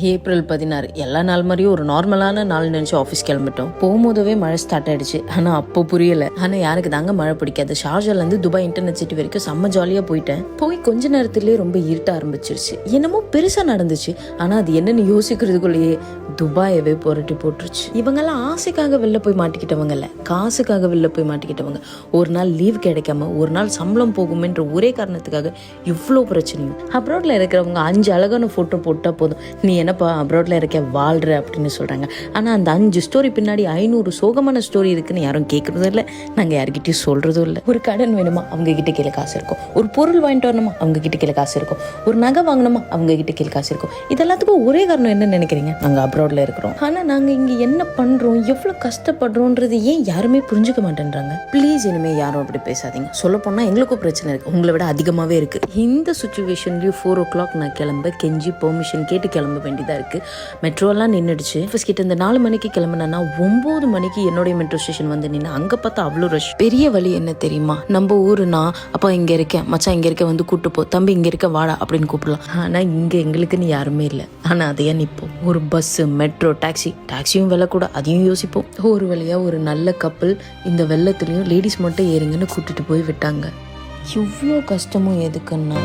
April பதினாறு. எல்லா நாள் மாதிரியும் ஒரு நார்மலான நாள் நினச்சி ஆஃபீஸ் கிளம்பிட்டோம். போகும்போதவே மழை ஸ்டார்ட் ஆயிடுச்சு. ஆனால் அப்போ புரியல. ஆனால் யாருக்கு தாங்க மழை பிடிக்காது. ஷார்ஜாலேருந்து துபாய் இன்டர்நெட் சிட்டி வரைக்கும் செம்ம ஜாலியாக போயிட்டேன். போய் கொஞ்ச நேரத்துலேயே ரொம்ப இருட்ட ஆரம்பிச்சிருச்சு. என்னமோ பெருசாக நடந்துச்சு. ஆனால் அது என்னன்னு யோசிக்கிறதுக்குள்ளேயே துபாயவே புரட்டி போட்டுருச்சு. இவங்கெல்லாம் ஆசைக்காக வெளில போய் மாட்டிக்கிட்டவங்க இல்ல. காசுக்காக வெளில போய் மாட்டிக்கிட்டவங்க. ஒரு நாள் லீவ் கிடைக்காம ஒரு நாள் சம்பளம் போகுமென்ற ஒரே காரணத்துக்காக இவ்வளோ பிரச்சனையும். அப்ராட்ல இருக்கிறவங்க அஞ்சு அழகான ஃபோட்டோ போட்டால் போதும். நீ என்னப்பா அப்ராட்ல இருக்க வாழ்ற அப்படின்னு சொல்றாங்க. ஆனால் அந்த அஞ்சு ஸ்டோரி பின்னாடி ஐநூறு சோகமான ஸ்டோரி இருக்குன்னு யாரும் கேட்கறதும் இல்லை. நாங்கள் யார்கிட்டயும் சொல்றதும் இல்லை. ஒரு கடன் வேணுமா? அவங்க கிட்ட கீழே காசு இருக்கும். ஒரு பொருள் வாங்கிட்டு வரணுமா? அவங்க கிட்ட கீழே காசு இருக்கும். ஒரு நகை வாங்கணுமா? அவங்க கிட்ட கீழே காசு இருக்கும். இது எல்லாத்துக்கும் ஒரே காரணம் என்ன நினைக்கிறீங்க? நாங்கள் அப்ராட்ல இருக்கிறோம். ஆனால் நாங்கள் இங்கே என்ன பண்ணுறோம் எவ்வளோ கஷ்டப்படுறோன்றது ஏன் யாருமே புரிஞ்சுக்க மாட்டேன்றாங்க? ப்ளீஸ் இனிமேல் யாரும் அப்படி பேசாதீங்க. சொல்ல போனால் எங்களுக்கும் பிரச்சனை இருக்குது உங்களை விட அதிகமாகவே இருக்குது இந்த சுச்சுவேஷன்லேயும் ஃபோர் ஓ கிளாக் நான் கிளம்ப கெஞ்சி பெர்மிஷன் கேட்டு கிளம்ப வேண்டியதாக இருக்குது மெட்ரோலாம் நின்றுடுச்சு ஆஃபீஸ் கிட்ட இந்த நாலு மணிக்கு கிளம்புனா ஒம்பது மணிக்கு என்னுடைய மெட்ரோ ஸ்டேஷன் வந்து நின்று அங்கே பார்த்தா அவ்வளோ ரஷ் பெரிய வழி என்ன தெரியுமா? நம்ம ஊருனா அப்பா இங்கே இருக்கேன். மச்சான் இங்கே இருக்க வந்து கூப்பிட்டு போ. தம்பி இங்கே இருக்க வாடா அப்படின்னு கூப்பிடலாம். ஆனால் இங்கே எங்களுக்குன்னு யாருமே இல்லை. ஆனால் அதையே நிற்போம் ஒரு பஸ்ஸு மெட்ரோ டாக்ஸி டாக்ஸியும் விலை கூட. அதையும் யோசிப்போம். ஒரு வழியாக ஒரு நல்ல கப்பல் இந்த வெள்ளத்துலேயும் லேடிஸ் மட்டும் ஏறுங்கன்னு கூட்டிகிட்டு போய் விட்டாங்க. இவ்வளோ கஷ்டமும் எதுக்குன்னா?